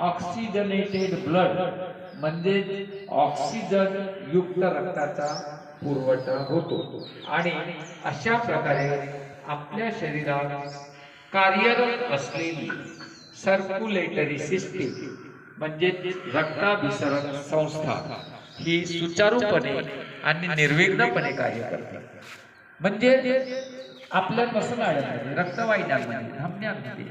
Oxygenated blood म्हणजे oxygen युक्त रक्ताचा पुरवठा होतो. आणि अशा प्रकारे आपल्या शरीरात कार्यरत असलेली सर्क्युलेटरी सिस्टीम म्हणजे रक्ताभिसरण संस्था ही सुचारूपणे आणि निर्विघ्नपणे कार्य करते. म्हणजे आपल्या मसनाड्यांमध्ये रक्तवाहिन्यांमध्ये धमन्यांमध्ये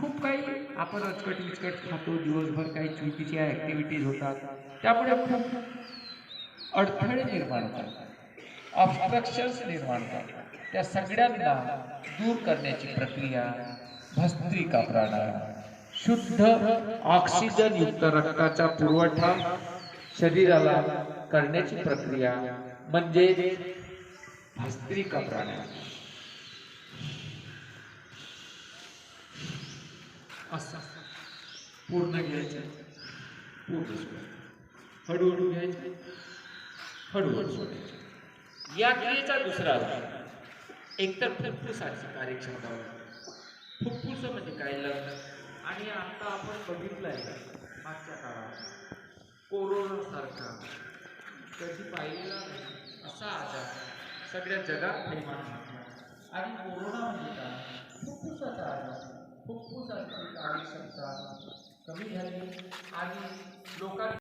खूप काही आपण अचकट विचकट खातो. दिवसभर काही चुकीच्या ऍक्टिव्हिटीज होतात. त्यामुळे खूप अडथळे निर्माण होतात. ऑब्स्ट्रक्शन्स निर्माण होतात. त्या सगळ्यांना दूर करण्याची प्रक्रिया भस्त्रिका प्राणायाम. शुद्ध ऑक्सिजन युक्त रक्ताचा पुरवठा शरीराला करण्याची प्रक्रिया म्हणजे भस्त्रिका प्राणायाम. असं पूर्ण घ्यायचं. पूर्ण सोडायचं हळूहळू घ्यायचं. हळूहळू सोडायचं. या क्रियेचा दुसरा अर्थ एकतर फुफ्फुसाची कार्यक्षमता. फुफ्फुस म्हणजे काय लग्न? आणि आता आपण बघितलंय मागच्या काळात कोरोना सारखा कधी पाहिलेला नाही असा आजार सगळ्या जगात घातला आणि कोरोना म्हणजे काय? आजार फुफ्फुसाची कार्यक्षमता कमी झाली आणि लोकांनी